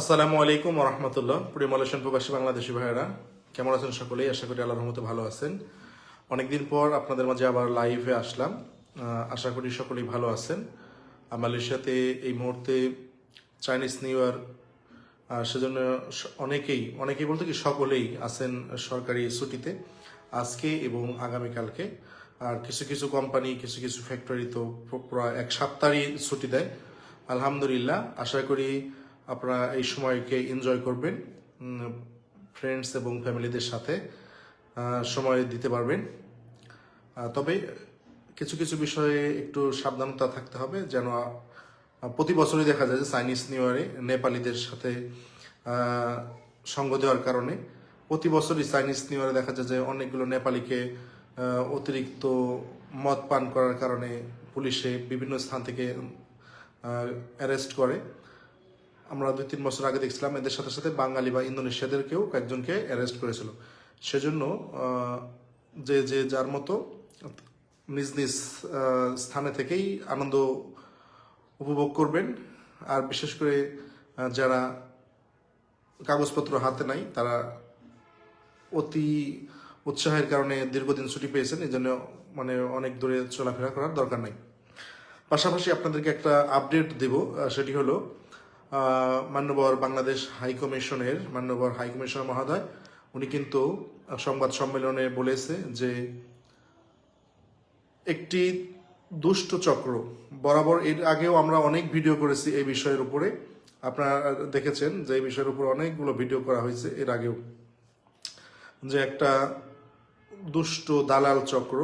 আসসালামু আলাইকুম রহমতুল্লাহ প্রিয় মালয়েশিয়ান প্রবাসী বাংলাদেশি ভাইয়েরা, কেমন আছেন সকলেই? আশা করি আল্লাহর রহমতে ভালো আছেন। অনেকদিন পর আপনাদের মাঝে আবার লাইভে আসলাম। আশা করি সকলেই ভালো আছেন। মালয়েশিয়াতে এই মুহূর্তে চাইনিজ নিউ ইয়ার সেজন্য অনেকেই অনেকেই বলতে কি সকলেই আছেন সরকারি ছুটিতে আজকে এবং আগামীকালকে। আর কিছু কিছু কোম্পানি কিছু কিছু ফ্যাক্টরি তো এক সপ্তাহই ছুটি দেয়। আলহামদুলিল্লাহ, আশা করি আপনারা এই সময়কে এনজয় করবেন ফ্রেন্ডস এবং ফ্যামিলিদের সাথে সময় দিতে পারবেন। তবে কিছু কিছু বিষয়ে একটু সাবধানতা থাকতে হবে, যেন প্রতি বছরই দেখা যায় যে চাইনিজ নিউ ইয়ারে নেপালিদের সাথে সঙ্গ দেওয়ার কারণে প্রতি বছরই চাইনিজ নিউ ইয়ারে দেখা যায় যে অনেকগুলো নেপালিকে অতিরিক্ত মদ পান করার কারণে পুলিশে বিভিন্ন স্থান থেকে অ্যারেস্ট করে। আমরা দুই তিন বছর আগে দেখছিলাম, এদের সাথে সাথে বাঙালি বা ইন্দোনেশিয়াদেরকেও কয়েকজনকে অ্যারেস্ট করেছিল। সেজন্য যে যে যার মতো নিজ নিজ স্থানে থেকেই আনন্দ উপভোগ করবেন। আর বিশেষ করে যারা কাগজপত্র হাতে নাই, তারা অতি উৎসাহের কারণে দীর্ঘদিন ছুটি পেয়েছেন এই জন্য মানে অনেক দূরে চলাফেরা করার দরকার নাই। পাশাপাশি আপনাদেরকে একটা আপডেট দেব সেটি হলো মান্যবর বাংলাদেশ হাইকমিশনের মান্যবর হাই কমিশনার মহোদয়, উনি কিন্তু সংবাদ সম্মেলনে বলেছে যে একটি দুষ্ট চক্র, বরাবর এর আগেও আমরা অনেক ভিডিও করেছি এই বিষয়ের উপরে, আপনারা দেখেছেন যে এই বিষয়ের উপর অনেকগুলো ভিডিও করা হয়েছে এর আগেও, যে একটা দুষ্ট দালাল চক্র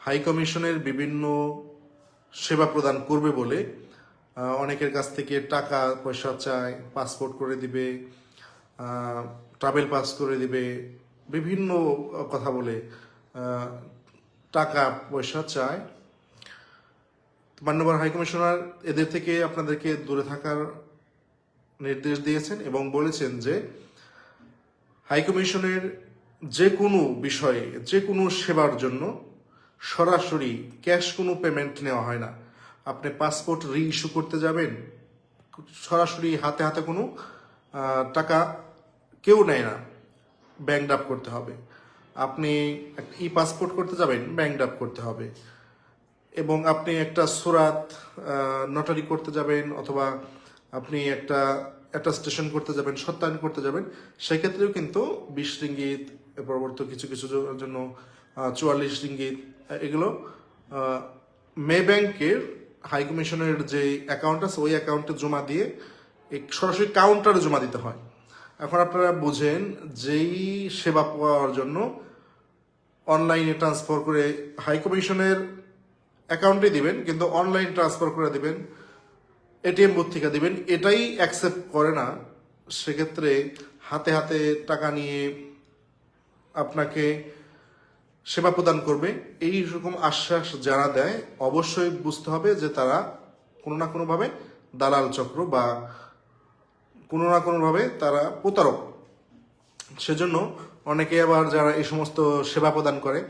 হাইকমিশনের বিভিন্ন সেবা প্রদান করবে বলে অনেকের কাছ থেকে টাকা পয়সা চায় পাসপোর্ট করে দিবে ট্রাভেল পাস করে দিবে, বিভিন্ন কথা বলে টাকা পয়সা চায়। মান্যবর হাই কমিশনার এদের থেকে আপনাদেরকে দূরে থাকার নির্দেশ দিয়েছেন এবং বলেছেন যে হাই কমিশনের যে কোনো বিষয়ে, যে কোনো সেবার জন্য সরাসরি ক্যাশ কোনো পেমেন্ট নেওয়া হয় না। আপনি পাসপোর্ট রি ইস্যু করতে যাবেন, সরাসরি হাতে হাতে কোনো টাকা কেউ নেয় না ব্যাংক ডাপ করতে হবে। আপনি ই পাসপোর্ট করতে যাবেন ব্যাংক ডাপ করতে হবে। এবং আপনি একটা সুরাত নটারি করতে যাবেন, অথবা আপনি একটা অ্যাটাস্টেশন করতে যাবেন, সত্যায়ন করতে যাবেন, সেক্ষেত্রেও কিন্তু বিশ রিঙ্গিত পরবর্তী কিছু কিছু জন্য চুয়াল্লিশ রিঙ্গিত, এগুলো মে ব্যাংকের হাই কমিশনের যে অ্যাকাউন্ট আছে, ওই অ্যাকাউন্টে জমা দিয়ে সরাসরি কাউন্টারে জমা দিতে হয়। এখন আপনারা বোঝেন যেই সেবা পাওয়ার জন্য অনলাইনে ট্রান্সফার করে হাই কমিশনের অ্যাকাউন্টে দিবেন, কিন্তু অনলাইন ট্রান্সফার করে দিবেন এটিএম বুথ থেকে দিবেন, এটাই অ্যাকসেপ্ট করে না। সেক্ষেত্রে হাতে হাতে টাকা নিয়ে আপনাকে সেবা প্রদান করবে, এই রকম আশ্বাস যারা দেয়, অবশ্যই বুঝতে হবে যে তারা কোনো না কোনোভাবে দালাল চক্র বা কোনো না কোনোভাবে তারা প্রতারক। সেজন্য অনেকে আবার যারা এই সমস্ত সেবা প্রদান করে,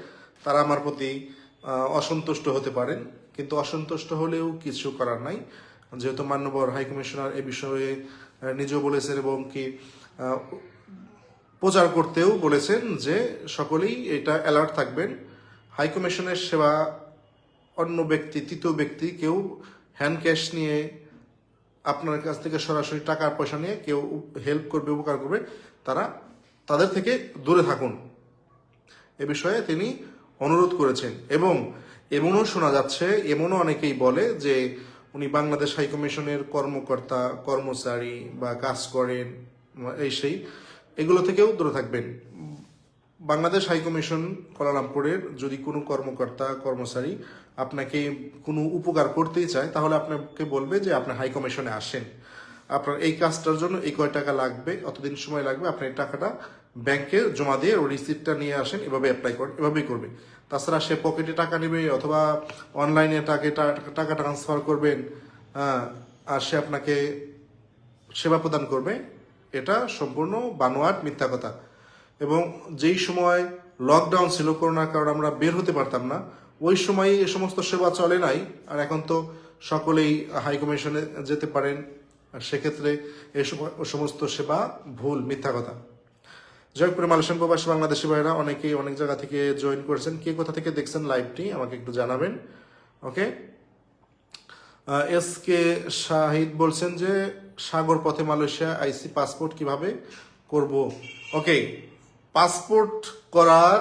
তারা আমার প্রতি অসন্তুষ্ট হতে পারেন। কিন্তু অসন্তুষ্ট হলেও কিছু করার নাই। যেহেতু মান্যবর হাইকমিশনার এ বিষয়ে নিজেও বলেছেন এবং কি প্রচার করতেও বলেছেন যে সকলেই এটা অ্যালার্ট থাকবেন। হাইকমিশনের সেবা অন্য ব্যক্তি, তৃতীয় ব্যক্তি, কেউ হ্যান্ড ক্যাশ নিয়ে আপনার কাছ থেকে সরাসরি টাকা পয়সা নিয়ে কেউ হেল্প করবে, উপকার করবে, তারা তাদের থেকে দূরে থাকুন। এ বিষয়ে তিনি অনুরোধ করেছেন এবং এমনও শোনা যাচ্ছে, এমনও অনেকেই বলে যে উনি বাংলাদেশ হাইকমিশনের কর্মকর্তা, কর্মচারী বা কাজ করেন, এই সেই এগুলো থেকেও দূরে থাকবেন। বাংলাদেশ হাই কমিশন কোলালামপুরের যদি কোনো কর্মকর্তা, কর্মচারী আপনাকে কোনো উপকার করতেই চায়, তাহলে আপনাকে বলবে যে আপনি হাই কমিশনে আসেন। আপনার এই কাজটার জন্য এই কয় টাকা লাগবে, অতদিন সময় লাগবে, আপনি এই টাকাটা ব্যাংকে জমা দিয়ে ওই রিসিপ্টটা নিয়ে আসেন, এভাবে অ্যাপ্লাই করেন এভাবেই করবে। তাছাড়া সে পকেটে টাকা নেবে অথবা অনলাইনে টাকা টাকা ট্রান্সফার করবেন আর সে আপনাকে সেবা প্রদান করবে এটা সম্পূর্ণ বানোয়াট মিথ্যা কথা। এবং যেই সময় লকডাউন ছিল, করোনার কারণে আমরা বের হতে পারতাম না, ওই সময় এ সমস্ত সেবা চলে নাই। আর এখন তো সকলেই হাইকমিশনে যেতে পারেন। আর সেক্ষেত্রে সম- সমস্ত সেবা ভুল, মিথ্যা কথা। জয়পুরে মালয়েশিয়ান প্রবাসী বাংলাদেশি ভাইরা অনেকেই অনেক জায়গা থেকে জয়েন করেছেন। কে কোথা থেকে দেখছেন লাইভটি আমাকে একটু জানাবেন। ওকে এস কে শাহিদ বলছেন যে সাগর পথে মালয়েশিয়া আইসি পাসপোর্ট কীভাবে করব? ওকে পাসপোর্ট করার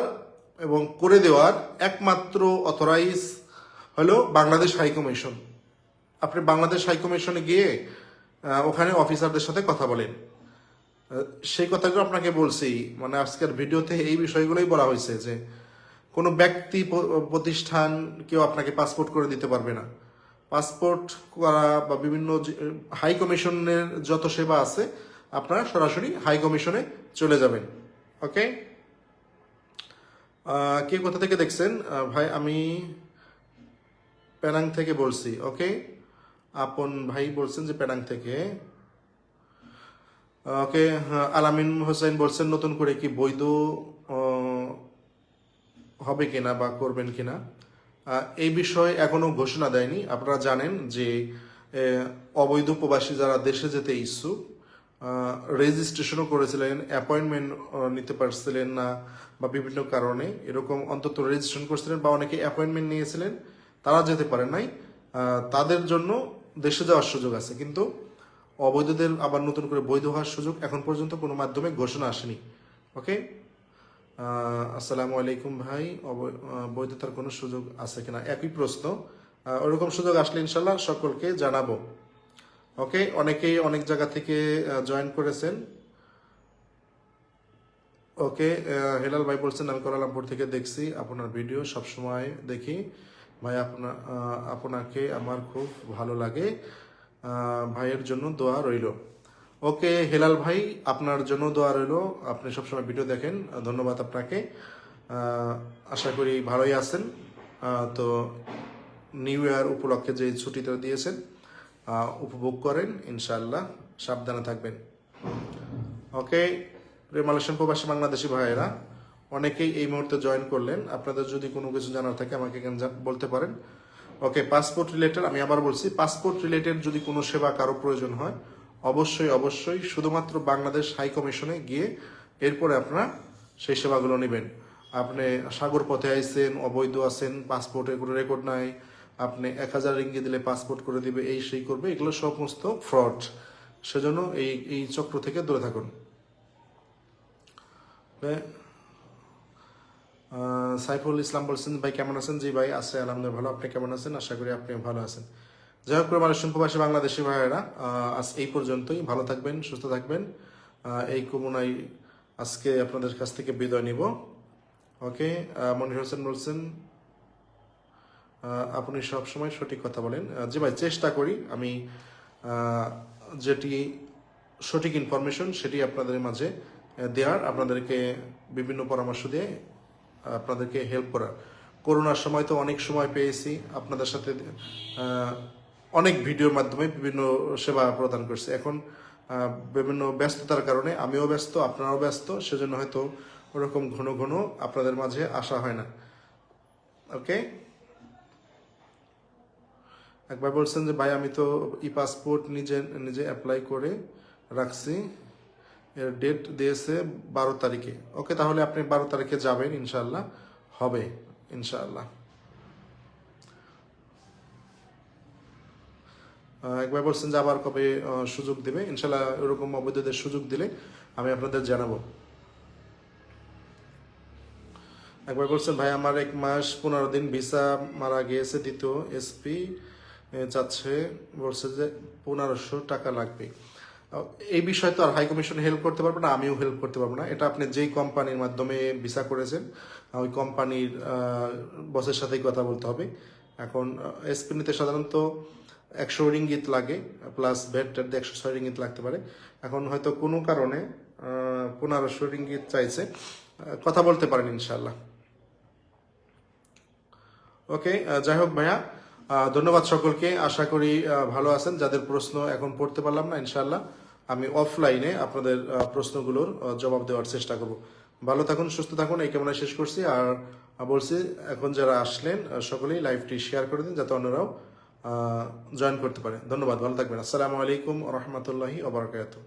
এবং করে দেওয়ার একমাত্র অথরাইজ হলো বাংলাদেশ হাইকমিশন আপনি বাংলাদেশ হাইকমিশনে গিয়ে ওখানে অফিসারদের সাথে কথা বলেন। সেই কথাগুলো আপনাকে বলছি মানে আজকের ভিডিওতে এই বিষয়গুলোই বলা হয়েছে যে কোনো ব্যক্তি প্রতিষ্ঠান কেউ আপনাকে পাসপোর্ট করে দিতে পারবে না। পাসপোর্ট করা বা বিভিন্ন হাই কমিশনের যত সেবা আছে, আপনারা সরাসরি হাই কমিশনে চলে যাবেন। ওকে? কে কোথা থেকে দেখছেন? ভাই, আমি প্যানাং থেকে বলছি, ওকে? আপন ভাই বলছেন যে প্যানাং থেকে। ওকে আলামিন হোসেন বলছেন, নতুন করে কি বৈধ হবে কিনা বা করবেন কিনা? এই বিষয়ে এখনও ঘোষণা দেয়নি। আপনারা জানেন যে অবৈধ প্রবাসী যারা দেশে যেতে ইচ্ছুক রেজিস্ট্রেশনও করেছিলেন অ্যাপয়েন্টমেন্ট নিতে পারছিলেন না বা বিভিন্ন কারণে, এরকম অন্তত রেজিস্ট্রেশন করেছিলেন বা অনেকে অ্যাপয়েন্টমেন্ট নিয়েছিলেন, তারা যেতে পারেন নাই। তাদের জন্য দেশে যাওয়ার সুযোগ আছে, কিন্তু অবৈধদের আবার নতুন করে বৈধ হওয়ার সুযোগ এখন পর্যন্ত কোনো মাধ্যমে ঘোষণা আসেনি। ওকে আসসালামু আলাইকুম ভাই। বৈধতার কোনো সুযোগ আছে কিনা? একই প্রশ্ন। ওরকম সুযোগ আসলে ইনশাল্লাহ সকলকে জানাব। ওকে অনেকেই অনেক জায়গা থেকে জয়েন করেছেন। ওকে হেলাল ভাই বলছেন, আমি কোলালামপুর থেকে দেখছি আপনার ভিডিও সব সময় দেখি। ভাই, আপনা আপনাকে আমার খুব ভালো লাগে। ভাইয়ের জন্য দোয়া রইল। ওকে, হেলাল ভাই, আপনার জন্য দোয়া রইল। আপনি সবসময় ভিডিও দেখেন। ধন্যবাদ আপনাকে। আশা করি ভালোই আছেন। তো নিউ ইয়ার উপলক্ষে যে ছুটিটা দিয়েছেন উপভোগ করেন ইনশাল্লাহ সাবধানে থাকবেন। ওকে প্রিয় মালয়েশিয়ান প্রবাসী বাংলাদেশি ভাইয়েরা, অনেকেই এই মুহূর্তে জয়েন করলেন। আপনাদের যদি কোনো কিছু জানার থাকে, আমাকে বলতে পারেন। ওকে পাসপোর্ট রিলেটেড আমি আবার বলছি পাসপোর্ট রিলেটেড যদি কোনো সেবা কারও প্রয়োজন হয় অবশ্যই অবশ্যই। শুধুমাত্র বাংলাদেশ হাই কমিশনে গিয়ে এরপরে আপনারা সেই সেবাগুলো নেবেন। আপনি সাগর পথে আইছেন, অবৈধ আছেন, পাসপোর্টের কোনো রেকর্ড নাই, আপনি এক হাজার রিঙ্গি দিলে পাসপোর্ট করে দিবে, এই সেই করবে, এগুলো সমস্ত ফ্রড। সেজন্য এই এই চক্র থেকে দূরে থাকুন। সাইফুল ইসলাম বলছেন, ভাই কেমন আছেন? জি ভাই, আছে, আলহামদুলিল্লাহ, ভালো। আপনি কেমন আছেন? আশা করি আপনি ভালো আছেন। যাই হোক করে মালয়েশিয়ান প্রবাসী বাংলাদেশি ভাইয়েরা আজ এই পর্যন্তই। ভালো থাকবেন, সুস্থ থাকবেন। এই কামনায় আজকে আপনাদের কাছ থেকে বিদায় নিব। ওকে? মনির হোসেন বলছেন আপনি সবসময় সঠিক কথা বলেন। জি ভাই, চেষ্টা করি আমি যেটি সঠিক ইনফরমেশন সেটি আপনাদের মাঝে দেওয়ার, আপনাদেরকে বিভিন্ন পরামর্শ দিয়ে আপনাদেরকে হেল্প করার। করোনার সময় তো অনেক সময় পেয়েছি, আপনাদের সাথে অনেক ভিডিওর মাধ্যমে বিভিন্ন সেবা প্রদান করছে। এখন বিভিন্ন ব্যস্ততার কারণে আমিও ব্যস্ত, আপনারাও ব্যস্ত, সেজন্য হয়তো ওরকম ঘন ঘন আপনাদের মাঝে আসা হয় না। ওকে? একবার বলছেন যে, ভাই, আমি তো ই পাসপোর্ট নিজে নিজে অ্যাপ্লাই করে রাখছি। এর ডেট দিয়েছে বারো তারিখে। ওকে, তাহলে আপনি বারো তারিখে যাবেন ইনশাল্লাহ হবে ইনশাল্লাহ একবার বলছেন যে আবার কবে সুযোগ দিবে। ইনশাল্লাহ এরকম অবৈধদের সুযোগ দিলে আমি আপনাদের জানাব। একবার বলছেন, ভাই, আমার এক মাস পনেরো দিন ভিসা মারা গিয়েছে। দ্বিতীয় এসপি যাচ্ছে বলছে যে পনেরোশো টাকা লাগবে। এই বিষয়ে তো আর হাই কমিশন হেল্প করতে পারবে না, আমিও হেল্প করতে পারব না। এটা আপনি যেই কোম্পানির মাধ্যমে ভিসা করেছেন ওই কোম্পানির বসের সাথেই কথা বলতে হবে। এখন এসপি নিতে সাধারণত একশো রিঙ্গিত লাগে প্লাস ভ্যাট ট্যাট একশো ছয় রিঙ্গিত লাগতে পারে। এখন হয়তো কোনো কারণে পনেরোশো রিঙ্গিত চাইছে। কথা বলতে পারেন ইনশাল্লাহ ওকে যাই হোক ভাইয়া ধন্যবাদ সকলকে। আশা করি ভালো আছেন। যাদের প্রশ্ন এখন পড়তে পারলাম না ইনশাল্লাহ আমি অফলাইনে আপনাদের প্রশ্নগুলোর জবাব দেওয়ার চেষ্টা করব। ভালো থাকুন, সুস্থ থাকুন, এই কেমন শেষ করছি। আর বলছি, এখন যারা আসলেন সকলেই লাইভটি শেয়ার করে দিন, যাতে অন্যরাও জয়েন করতে পারে। ধন্যবাদ ভালো থাকবেন। আসসালামু আলাইকুম রহমতুল্লাহি ওবরাকাতুহ